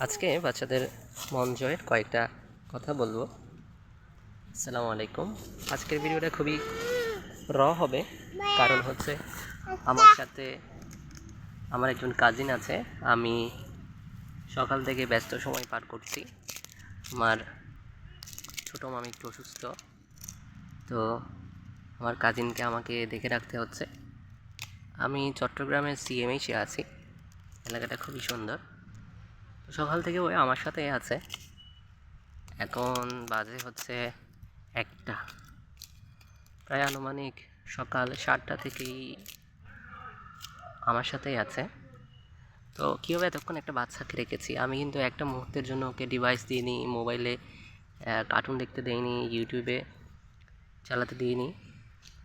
আজকে বাচ্চাদের মন জয়ের কয়েকটা কথা বলব। আসসালামু আলাইকুম। আজকের ভিডিওটা খুবই র হবে। কারণ হচ্ছে আমার সাথে আমার একজন কাজিন আছে। আমি সকাল থেকে ব্যস্ত সময় পার করছি। আমার ছোটো মামি একটু অসুস্থ। তো আমার কাজিনকে আমাকে দেখে রাখতে হচ্ছে। আমি চট্টগ্রামের সিএমএইচে আছি। এলাকাটা খুবই সুন্দর। সকাল থেকে ওই আমার সাথেই আছে। এখন বাজে হচ্ছে একটা। প্রায় আনুমানিক সকাল সাতটা থেকেই আমার সাথেই আছে। তো কীভাবে এতক্ষণ একটা বাচ্চাকে রেখেছি? আমি কিন্তু একটা মুহূর্তের জন্য ওকে ডিভাইস দিইনি মোবাইলে কার্টুন দেখতে দেইনি ইউটিউবে চালাতে দিইনি।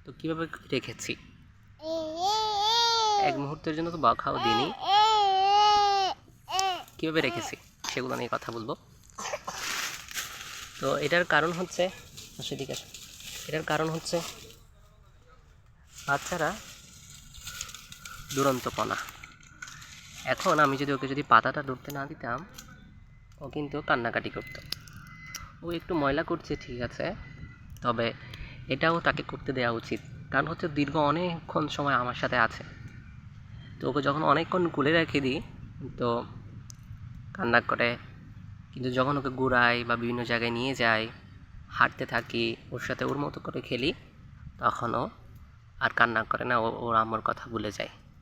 তো কীভাবে রেখেছি? এক মুহূর্তের জন্য তো বকাও দিইনি। কীভাবে রেখেছি সেগুলো নিয়ে কথা বলব। তো এটার কারণ হচ্ছে সেদিকে। এটার কারণ হচ্ছে, বাচ্চারা দুরন্তপনা। এখন আমি যদি ওকে যদি পাতাটা ধরতে না দিতাম, ও কিন্তু কান্নাকাটি করতো। ও একটু ময়লা করছে, ঠিক আছে, তবে এটাও তাকে করতে দেওয়া উচিত। কারণ হচ্ছে দীর্ঘ অনেকক্ষণ সময় আমার সাথে আছে। তো ওকে যখন অনেকক্ষণ কুলে রেখে দিই, তো কান্না করে। কিন্তু যখন ওকে ঘুরাই বা বিভিন্ন জায়গায় নিয়ে যাই, হাঁটতে থাকি, ওর সাথে ওর মতো করে খেলি, তখনও আর কান্না করে না, ও, ওর আমার কথা ভুলে যায়।